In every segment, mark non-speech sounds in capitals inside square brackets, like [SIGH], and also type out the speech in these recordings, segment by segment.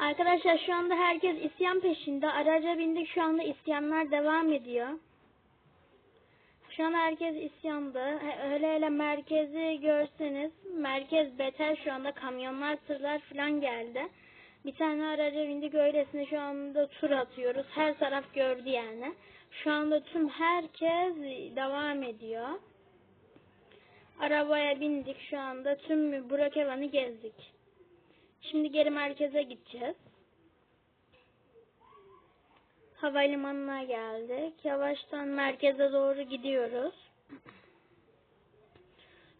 Arkadaşlar şu anda herkes isyan peşinde. Araca bindik şu anda isyanlar devam ediyor. Şu an herkes isyanda. Öyle hele merkezi görseniz merkez beter şu anda kamyonlar tırlar falan geldi. Bir tane araca bindik öylesine şu anda tur atıyoruz. Her taraf gördü yani. Şu anda tüm herkes devam ediyor. Arabaya bindik şu anda tüm Brokevan'ı gezdik. Şimdi geri merkeze gideceğiz. Havalimanına geldik. Yavaştan merkeze doğru gidiyoruz.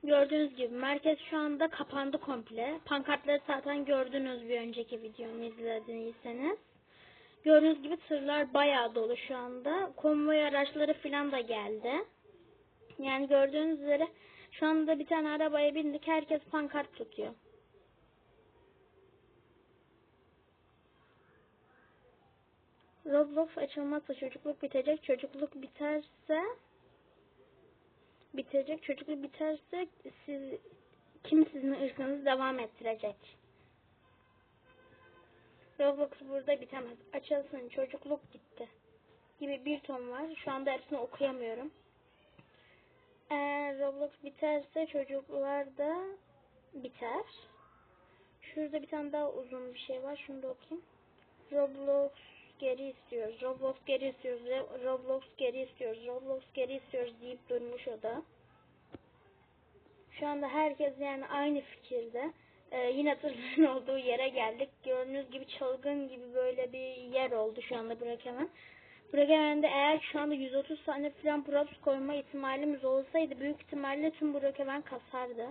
Gördüğünüz gibi merkez şu anda kapandı komple. Pankartları zaten gördünüz bir önceki videomu izlediyseniz. Gördüğünüz gibi tırlar bayağı dolu şu anda. Konvoy araçları falan da geldi. Yani gördüğünüz üzere şu anda bir tane arabaya bindik. Herkes pankart tutuyor. Roblox açılmazsa çocukluk bitecek. Çocukluk biterse bitecek. Çocukluk biterse siz kim sizin ırkınızı devam ettirecek? Roblox burada bitemez. Açılsın çocukluk gitti. Gibi bir ton var. Şu anda hepsini okuyamıyorum. Eğer Roblox biterse çocuklar da biter. Şurada bir tane daha uzun bir şey var. Şunu da okuyayım. Roblox geri istiyoruz. Roblox geri istiyoruz. Roblox geri istiyoruz. Roblox geri istiyoruz deyip durmuş o da. Şu anda herkes yani aynı fikirde. Ee, yine tırların [LAUGHS] olduğu yere geldik. Gördüğünüz gibi çılgın gibi böyle bir yer oldu şu anda Brokeman. Brokeman'da eğer şu anda 130 tane falan props koyma ihtimalimiz olsaydı büyük ihtimalle tüm Brokeman kasardı.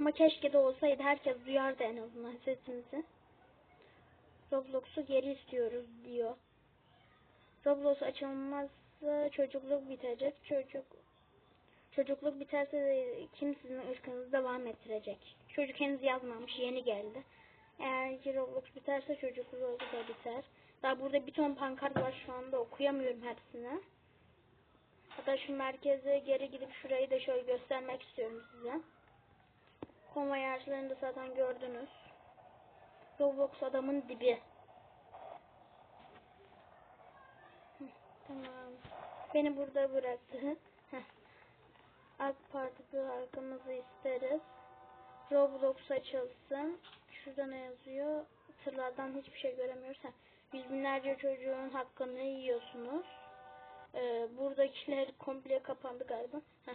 Ama keşke de olsaydı herkes duyardı en azından sesimizi. Roblox'u geri istiyoruz diyor. Roblox açılmazsa çocukluk bitecek. Çocuk çocukluk biterse de kim sizin ırkınızı devam ettirecek? Çocuk henüz yazmamış, yeni geldi. Eğer ki Roblox biterse çocukluğu da biter. Daha burada bir ton pankart var şu anda okuyamıyorum hepsini. Hatta şu merkeze geri gidip şurayı da şöyle göstermek istiyorum size. Konvoy araçlarını da zaten gördünüz. Roblox adamın dibi. Tamam. Beni burada bıraktı. Heh. AK Parti arkamızı isteriz. Roblox açılsın. Şurada ne yazıyor? Tırlardan hiçbir şey göremiyoruz. Ha, Yüz binlerce çocuğun hakkını yiyorsunuz. Ee, buradakiler komple kapandı galiba. Heh.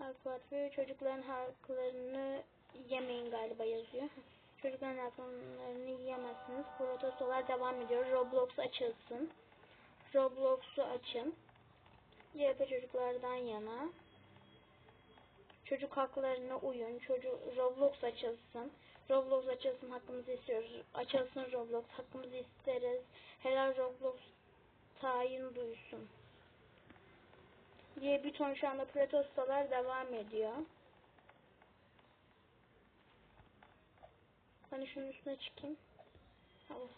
AK Parti çocukların haklarını yemeyin galiba yazıyor. Heh. Çocukların haklarını yiyemezsiniz. Protestolar devam ediyor. Roblox açılsın. Roblox'u açın. CHP çocuklardan yana. Çocuk haklarına uyun. Çocuk Roblox açılsın. Roblox açılsın hakkımızı istiyoruz. Açılsın Roblox hakkımızı isteriz. Helal Roblox tayin duysun. Diye bir ton şu anda protestolar devam ediyor. Hani şunun üstüne çıkayım. Tamam.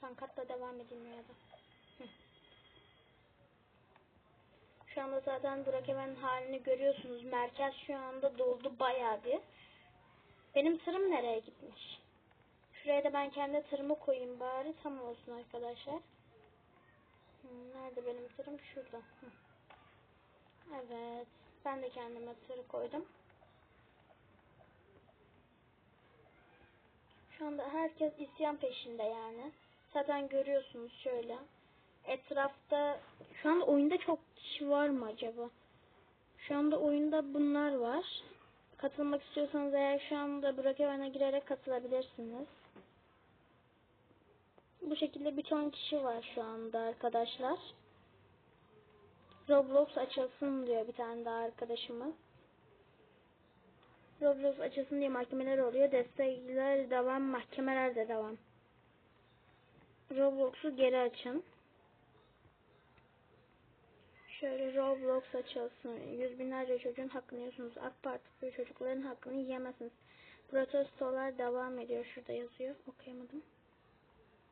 Pankartla devam edilmiyor da. Hı. Şu anda zaten Brokeman'ın halini görüyorsunuz. Merkez şu anda doldu bayağı bir. Benim tırım nereye gitmiş? Şuraya da ben kendi tırımı koyayım bari. Tam olsun arkadaşlar. Nerede benim tırım? Şurada. Evet. Ben de kendime tır koydum. Şu anda herkes isyan peşinde yani. Zaten görüyorsunuz şöyle. Etrafta şu anda oyunda çok kişi var mı acaba? Şu anda oyunda bunlar var. Katılmak istiyorsanız eğer şu anda Brokeman'a girerek katılabilirsiniz. Bu şekilde bir ton kişi var şu anda arkadaşlar. Roblox açılsın diyor bir tane daha arkadaşımız. Roblox açılsın diye mahkemeler oluyor. Destekler devam, mahkemeler de devam. Roblox'u geri açın. Şöyle Roblox açılsın. Yüz binlerce çocuğun hakkını yiyorsunuz. AK Parti çocukların hakkını yiyemezsiniz. Protestolar devam ediyor. Şurada yazıyor. Okuyamadım.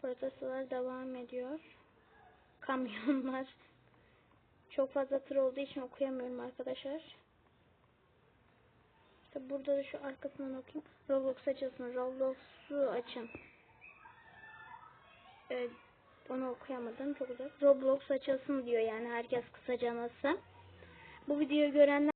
Protestolar devam ediyor. Kamyonlar. Çok fazla tır olduğu için okuyamıyorum arkadaşlar. İşte burada da şu arkasından okuyayım. Roblox açılsın. Roblox'u açın. Evet, onu okuyamadım. Çok uzak. Roblox açılsın diyor yani herkes kısaca nasıl. Bu videoyu görenler